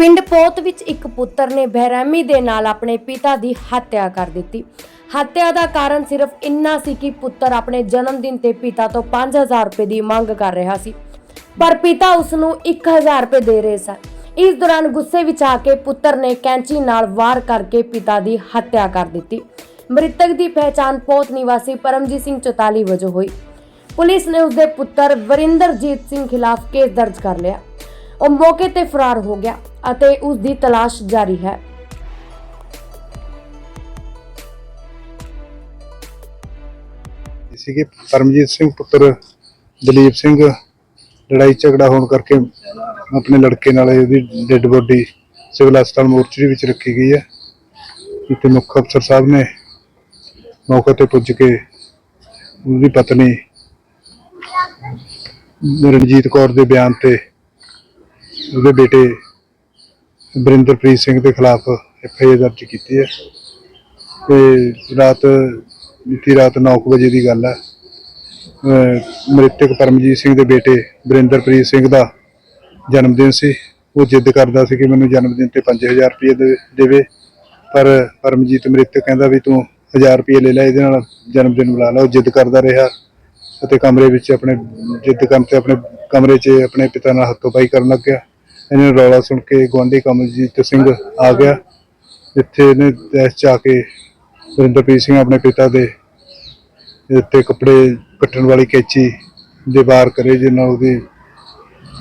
ਪਿੰਡ ਪੋਤ ਵਿੱਚ ਇੱਕ ਪੁੱਤਰ ਨੇ ਬੇਰਹਿਮੀ ਦੇ ਨਾਲ ਆਪਣੇ ਪਿਤਾ ਦੀ ਹੱਤਿਆ ਕਰ ਦਿੱਤੀ। ਹੱਤਿਆ ਦਾ ਕਾਰਨ ਸਿਰਫ ਇੰਨਾ ਸੀ ਕਿ ਪੁੱਤਰ ਆਪਣੇ ਜਨਮ ਦਿਨ ਤੇ ਪਿਤਾ ਤੋਂ 5000 ਰੁਪਏ ਦੀ ਮੰਗ ਕਰ ਰਿਹਾ ਸੀ। ਪਰ ਪਿਤਾ ਉਸ ਨੂੰ 1000 ਰੁਪਏ ਦੇ ਰਹੇ ਸਨ। ਇਸ ਦੌਰਾਨ ਗੁੱਸੇ ਵਿੱਚ ਆ ਕੇ ਪੁੱਤਰ ਨੇ ਕੈਂਚੀ ਨਾਲ ਵਾਰ ਕਰਕੇ ਪਿਤਾ ਦੀ ਹੱਤਿਆ ਕਰ ਦਿੱਤੀ। ਮ੍ਰਿਤਕ ਦੀ ਪਹਿਚਾਣ ਪੋਤ ਨਿਵਾਸੀ ਪਰਮਜੀਤ ਸਿੰਘ 44 ਵਜੋਂ ਹੋਈ। ਪੁਲਿਸ ਨੇ ਉਸਦੇ ਪੁੱਤਰ ਵਰਿੰਦਰਜੀਤ ਸਿੰਘ ਖਿਲਾਫ ਕੇਸ ਦਰਜ ਕਰ ਲਿਆ। ਉਹ ਮੌਕੇ ਤੇ ਫਰਾਰ ਹੋ ਗਿਆ ਅਤੇ ਉਸ ਦੀ ਤਲਾਸ਼ ਜਾਰੀ ਹੈ। ਸੀਗੇ ਪਰਮਜੀਤ ਸਿੰਘ, ਪੁੱਤਰ ਦਲੀਪ ਸਿੰਘ। ਲੜਾਈ ਝਗੜਾ ਹੋਣ ਕਰਕੇ ਆਪਣੇ ਲੜਕੇ ਨਾਲ ਇਹਦੀ ਡੈੱਡ ਬੋਡੀ ਸਿਵਲ ਹਸਪਤਾਲ ਮੋਰਚਰੀ ਵਿੱਚ ਰੱਖੀ ਗਈ ਹੈ। ਇੱਥੇ ਮੁੱਖ ਅਫਸਰ ਸਾਹਿਬ ਨੇ ਮੌਕੇ ਤੇ ਪੁੱਜ ਕੇ ਉਹਦੀ ਪਤਨੀ ਰਣਜੀਤ ਕੌਰ ਦੇ ਬਿਆਨ ਤੇ ਉਹਦੇ ਬੇਟੇ ਬਰਿੰਦਰਪ੍ਰੀਤ ਸਿੰਘ ਦੇ ਖਿਲਾਫ ਐਫ ਆਈ ਆਰ ਦਰਜ ਕੀਤੀ ਹੈ। ਤੇ ਰਾਤ, ਬੀਤੀ ਰਾਤ 9 ਵਜੇ ਦੀ ਗੱਲ ਹੈ। ਮ੍ਰਿਤਕ ਪਰਮਜੀਤ ਸਿੰਘ ਦੇ ਬੇਟੇ ਵਰਿੰਦਰਪ੍ਰੀਤ ਸਿੰਘ ਦਾ ਜਨਮ ਦਿਨ ਸੀ। ਉਹ ਜਿੱਦ ਕਰਦਾ ਸੀ ਕਿ ਮੈਨੂੰ ਜਨਮ ਦਿਨ ਤੇ 5000 ਰੁਪਏ ਦੇ- ਦੇਵੇ। ਪਰ ਪਰਮਜੀਤ ਮ੍ਰਿਤਕ ਕਹਿੰਦਾ ਵੀ ਤੂੰ 1000 ਰੁਪਏ ਲੈ ਲੈ, ਇਹਦੇ ਨਾਲ ਜਨਮ ਦਿਨ ਬੁਲਾ ਲਾ। ਉਹ ਜਿੱਦ ਕਰਦਾ ਰਿਹਾ ਅਤੇ ਕਮਰੇ ਵਿੱਚ ਆਪਣੇ ਜਿੱਦ ਕਰਨ ਤੇ ਆਪਣੇ ਕਮਰੇ 'ਚ ਆਪਣੇ ਪਿਤਾ ਨਾਲ ਹੱਥੋਂ-ਪਾਈ ਕਰਨ ਲੱਗ ਗਿਆ। ਇਹਨੇ ਰੌਲਾ ਸੁਣ ਕੇ ਗੁਆਂਢੀ ਕਮਲਜੀਤ ਸਿੰਘ ਆ ਗਿਆ। ਜਿੱਥੇ ਇਹਨੇ ਦਹਿਸ਼ 'ਚ ਆ ਕੇ ਵਰਿੰਦਰਪ੍ਰੀਤ ਸਿੰਘ ਆਪਣੇ ਪਿਤਾ ਦੇ ਉੱਤੇ ਕੱਪੜੇ ਕੱਟਣ ਵਾਲੀ ਕੈਚੀ ਦੇ ਵਾਰ ਕਰੇ ਜਿਹਦੇ ਉਹਦੀ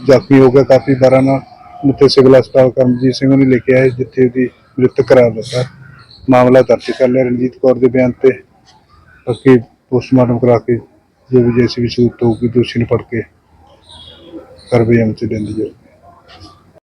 ਜ਼ਖਮੀ ਹੋ ਗਿਆ ਕਾਫੀ ਬਾਰਾਂ ਨਾਲ। ਉੱਥੇ ਸਿਵਲ ਹਸਪਤਾਲ ਕਰਮਜੀਤ ਸਿੰਘ ਨੂੰ ਲੈ ਕੇ ਆਏ, ਜਿੱਥੇ ਉਹਦੀ ਮ੍ਰਿਤਕ ਕਰਾਰ ਦਿੱਤਾ। ਮਾਮਲਾ ਦਰਜ ਕਰ ਲਿਆ ਰਣਜੀਤ ਕੌਰ ਦੇ ਬਿਆਨ ਤੇ। ਬਾਕੀ ਪੋਸਟਮਾਰਟਮ ਕਰਾ ਕੇ ਜੋ ਵੀ ਜੈਸੀ ਵੀ ਸੂਤ ਹੋਊਗੀ, ਦੋਸ਼ੀ ਨੂੰ ਫੜ ਕੇ ਕਾਰਵਾਈ ਅਮਲ ਚ ਲੈਂਦੀ ਜਾਊਗੀ।